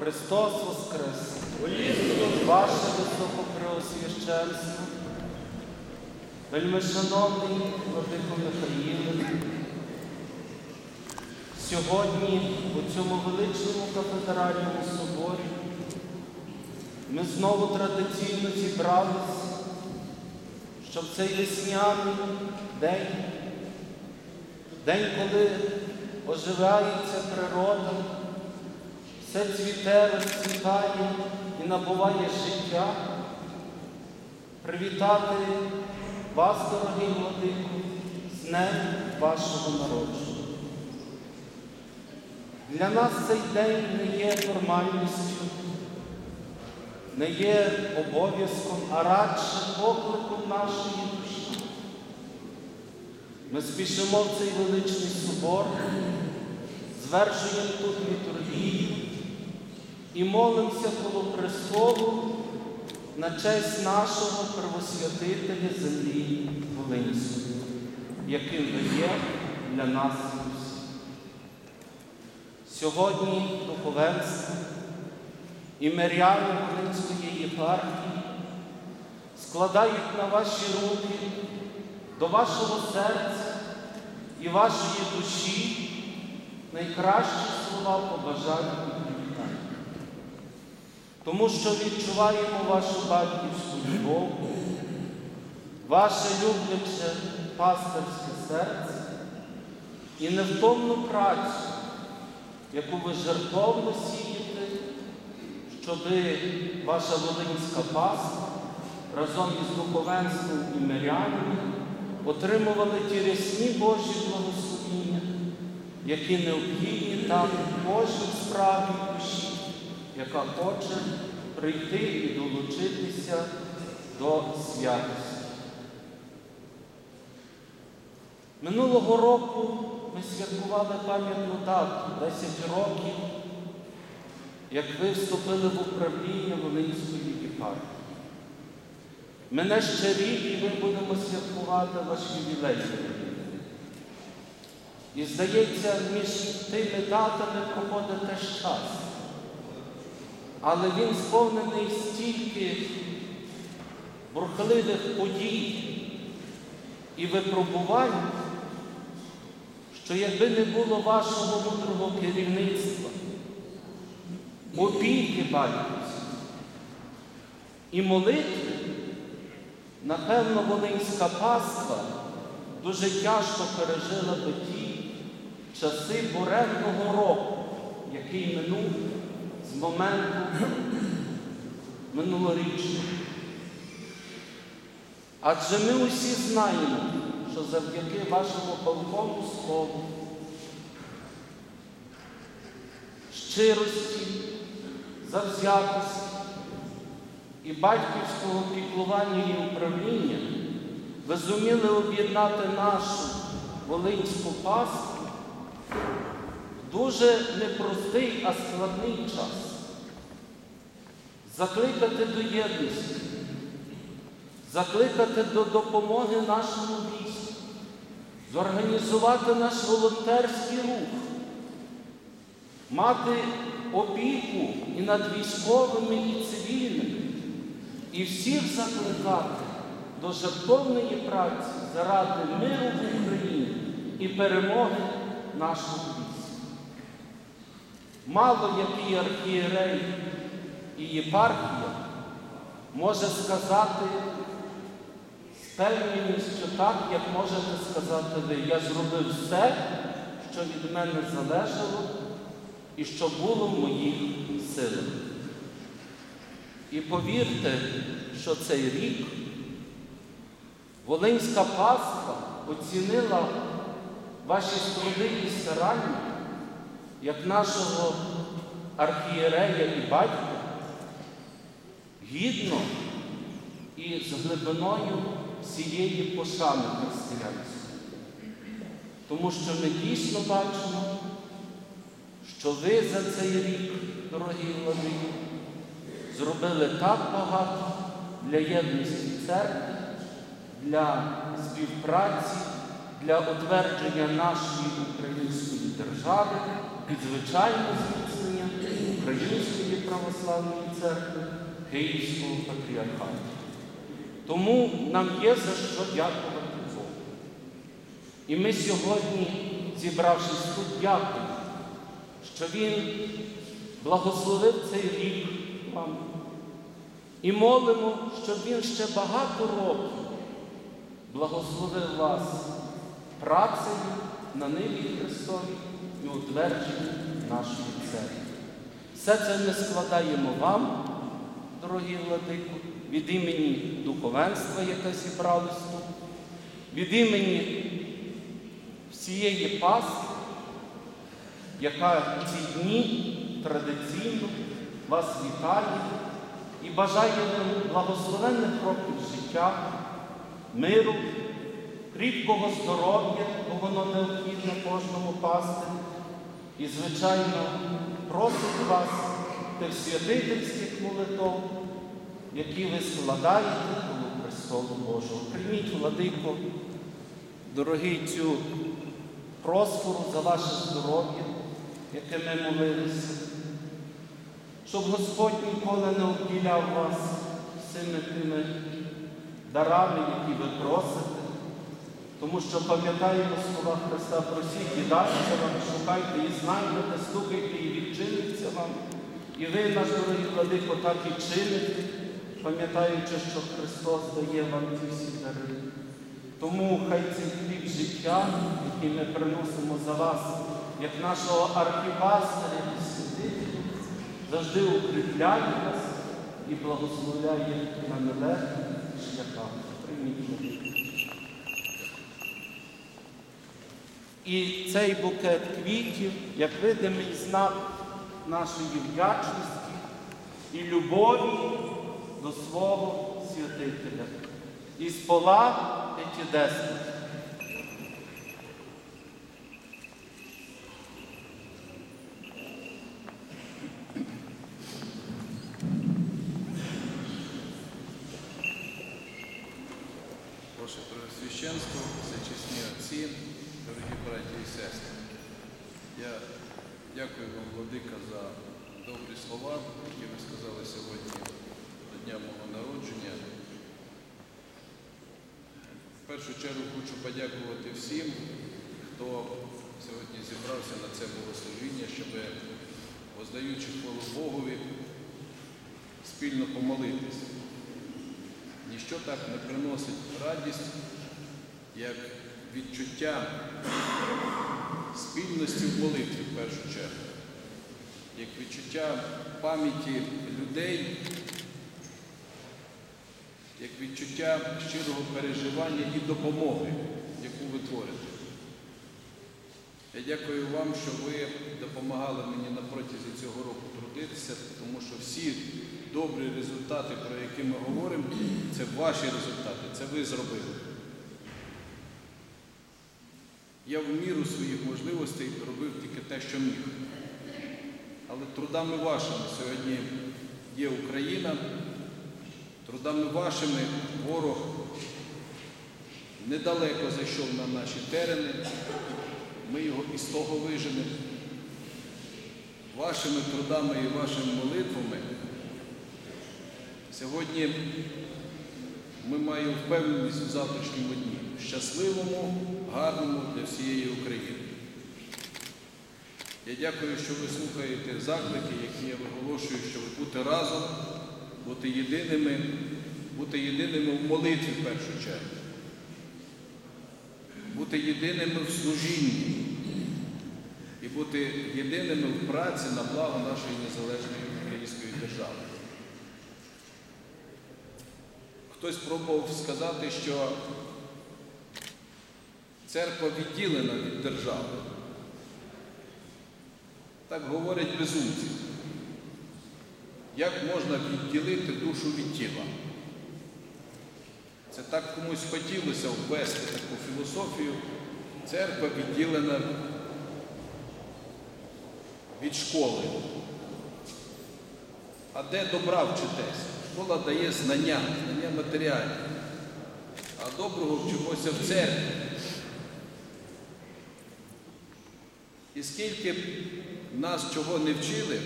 Христос Воскрес! Ваше високопреосвященство, вельми шановний владико Михаїле, сьогодні у цьому величному кафедральному соборі ми знову традиційно зібрались, щоб цей весняний день, день, коли оживається природа, все цвіте, розцвітає і набуває життя, привітати вас, дорогий владику, з днем вашого народження. Для нас цей день не є формальністю, не є обов'язком, а радше покликом нашої душі. Ми спішимо в цей величний собор, звершуємо тут літургію і молимося коло престолу на честь нашого первосвятителя землі Волинської, яким ви є для нас усіх. Сьогодні духовенство і миряни Волинської єпархії складають на ваші руки до вашого серця і вашої душі найкращі слова побажання. Тому що відчуваємо вашу батьківську любов, ваше любляче пастирське серце і невтомну працю, яку ви жертовно сієте, щоби ваша Волинська паства разом із духовенством і мирянами отримували ті рясні Божі благословіння, які необхідні там кожній справі яка хоче прийти і долучитися до святості. Минулого року ми святкували пам'ятну дату 10 років, як ви вступили в управління Волинської єпархії. Мене ще рік і ми будемо святкувати ваш ювілей. І здається, між тими датами проходить теж час. Але він сповнений стільки бурхливих подій і випробувань, що якби не було вашого мудрого керівництва, опіки батьківської і молитви, напевно, Волинська паства дуже тяжко пережила би ті часи буревного року, який минув з моменту минулорічного. Адже ми усі знаємо, що завдяки вашому палкому слову, щирості, завзятості і батьківського піклування і управління ви зуміли об'єднати нашу волинську пасту дуже непростий, а складний час. Закликати до єдності, закликати до допомоги нашому війську, зорганізувати наш волонтерський рух, мати опіку і над військовими, і цивільними, і всіх закликати до жертовної праці заради миру в Україні і перемоги нашого війська. Мало який архієрей і єпархія може сказати з певністю так, як можете сказати ви. Я зробив все, що від мене залежало і що було в моїх силах. І повірте, що цей рік Волинська паства оцінила ваші труди і старання як нашого архієрея і батька гідно і з глибиною всієї пошани християнської. Тому що ми дійсно бачимо, що ви за цей рік, дорогі владики, зробили так багато для єдності церкви, для співпраці, для утвердження нашої української держави і, звичайно, зміцнення української Православної церкви Київського патріархату. Тому нам є за що дякувати Богу. І ми сьогодні, зібравшись тут, дякуємо, що Він благословив цей рік вам. І молимо, щоб Він ще багато років благословив вас працею на ниві Христові і утвердженні нашої церкви. Все це ми складаємо вам, дорогі владико, від імені духовенства, яке зібралось тут, від імені всієї Пасхи, яка ці дні традиційно вас вітає і бажає вам благословенних років життя, миру, кріпкого здоров'я, бо воно необхідно кожному пастирю. І, звичайно, просить вас тих святительських молитов, які ви складаєте коло престолу Божого. Прийміть, владико, дорогий цю просфору за ваше здоров'я, яке ми молилися, щоб Господь ніколи не обділяв вас всіми тими дарами, які ви просите. Тому що пам'ятаємо слова Христа, просіть і дасться вам, шукайте і знайдете, стукайте і відчиниться вам. І ви, наш дорогий владико, так і чините, пам'ятаючи, що Христос дає вам ці всі дари. Тому хай цей хліб життя, який ми приносимо за вас, як нашого архіпастиря і святителя, завжди укріпляє вас і благословляє на нелегких І цей букет квітів, як видимий знак нашої вдячності і любові до свого святителя. Із пола Етідеста. Ваше Преосвященство, всечесні отці, дорогі браті і сестри. Я дякую вам, Владика, за добрі слова, які ви сказали сьогодні до Дня мого народження. В першу чергу хочу подякувати всім, хто сьогодні зібрався на це богослужіння, щоб, воздаючи хвалу Богові, спільно помолитися. Ніщо так не приносить радість, як відчуття спільності в молитві в першу чергу, як відчуття пам'яті людей, як відчуття щирого переживання і допомоги, яку ви творите. Я дякую вам, що ви допомагали мені на протязі цього року трудитися, тому що всі добрі результати, про які ми говоримо, це ваші результати, це ви зробили. Я в міру своїх можливостей робив тільки те, що міг. Але трудами вашими сьогодні є Україна, трудами вашими ворог недалеко зайшов на наші терени. Ми його із того виженемо. Вашими трудами і вашими молитвами сьогодні ми маємо впевненість в завтрашньому дні, щасливому, гарному для всієї України. Я дякую, що ви слухаєте заклики, які я виголошую, щоб бути разом, бути єдиними, бути єдиними в молитві в першу чергу бути єдиними в служінні і бути єдиними в праці на благо нашої незалежної української держави. Хтось пробував сказати, що церква відділена від держави. Так говорять безумці. Як можна відділити душу від тіла? Це так комусь хотілося ввести таку філософію. Церква відділена від школи. А де добра вчитесь? Школа дає знання, знання матеріальні. А доброго вчимося в церкві. І скільки б нас чого не вчили,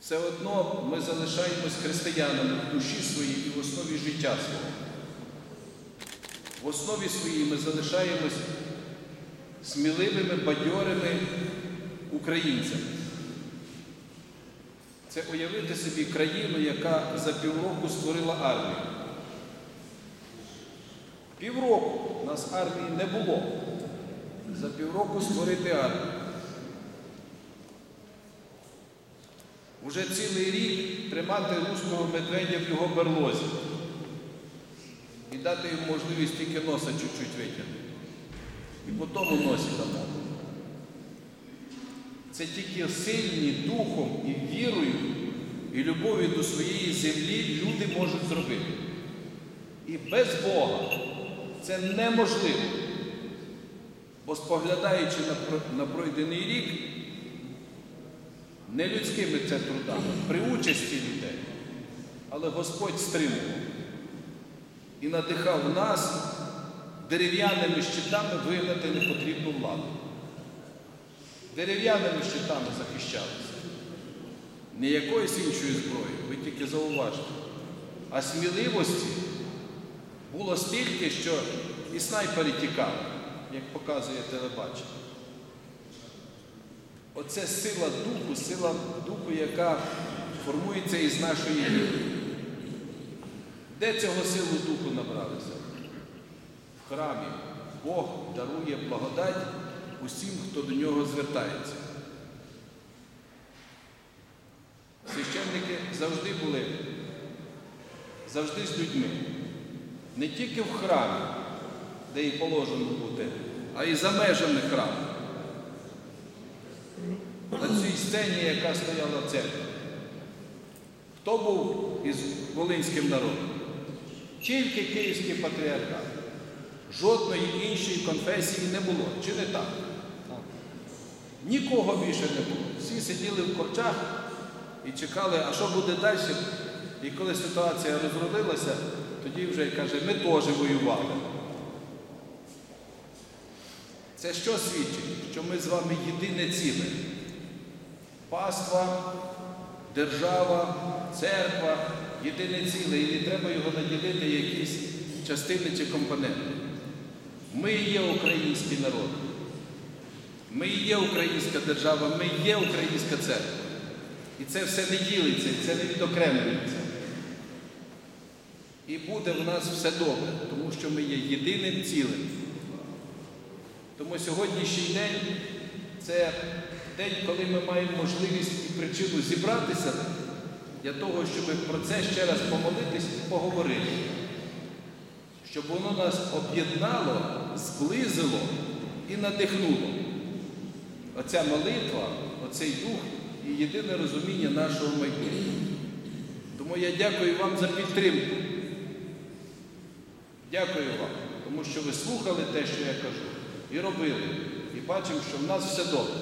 все одно ми залишаємось християнами в душі своїй і в основі життя свого. В основі своїй ми залишаємось сміливими, бадьорими українцями. Це уявити собі країну, яка за півроку створила армію. Півроку нас армії не було. За півроку створити армію. Уже цілий рік тримати руського медведя в його берлозі і дати йому можливість тільки носа чуть-чуть витягнути. І по тому носі дамо. Це тільки сильні духом і вірою, і любов'ю до своєї землі люди можуть зробити. І без Бога це неможливо. Бо споглядаючи на пройдений рік, не людськими це трудами, при участі людей, але Господь стримував і надихав нас дерев'яними щитами вигнати непотрібну владу. Дерев'яними щитами захищалися. Не якоюсь іншою зброєю, ви тільки зауважте. А сміливості було стільки, що і снайпери тікали, як показує телебачення. Оце сила духу, сила духу, яка формується із нашої віри. Де цього силу духу набралися? В храмі. Бог дарує благодать усім, хто до нього звертається. Священники завжди були, завжди з людьми. Не тільки в храмі, де і положено бути, а й за межами храму. На цій сцені, яка стояла в церкві. Хто був із волинським народом? Тільки Київський патріархат. Жодної іншої конфесії не було. Чи не так? Нікого більше не було. Всі сиділи в корчах і чекали, а що буде далі. І коли ситуація розродилася, тоді вже каже, ми теж воювали. Це що свідчить? Що ми з вами єдине ціле. Паства, держава, церква, єдине ціле, і не треба його наділити якісь частини чи компоненти. Ми є український народ. Ми є українська держава, ми є українська церква. І це все не ділиться, це не відокремлюється. І буде в нас все добре, тому що ми є єдиним цілим. Тому сьогоднішній день це день, коли ми маємо можливість і причину зібратися для того, щоб про це ще раз помолитись і поговорити. Щоб воно нас об'єднало, зблизило і надихнуло. Оця молитва, оцей дух і єдине розуміння нашого майбутнього. Тому я дякую вам за підтримку. Dякую вам, тому що ви слухали те, що я кажу, і робили, і бачимо, що в нас все добре.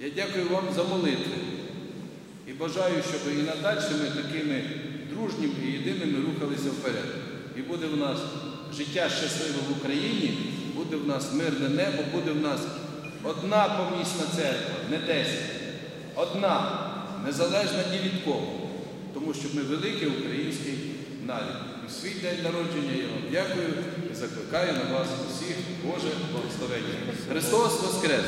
Я дякую вам за молитви і бажаю, щоб і надалі ми такими дружніми і єдиними рухалися вперед. І буде в нас життя щасливе в Україні, буде в нас мирне небо, буде в нас одна помісна церква, не десять. Одна, незалежна ні від кого. Тому що ми великий український народ. В свій день народження я вам дякую і закликаю на вас усіх Боже благословення. Христос Воскрес!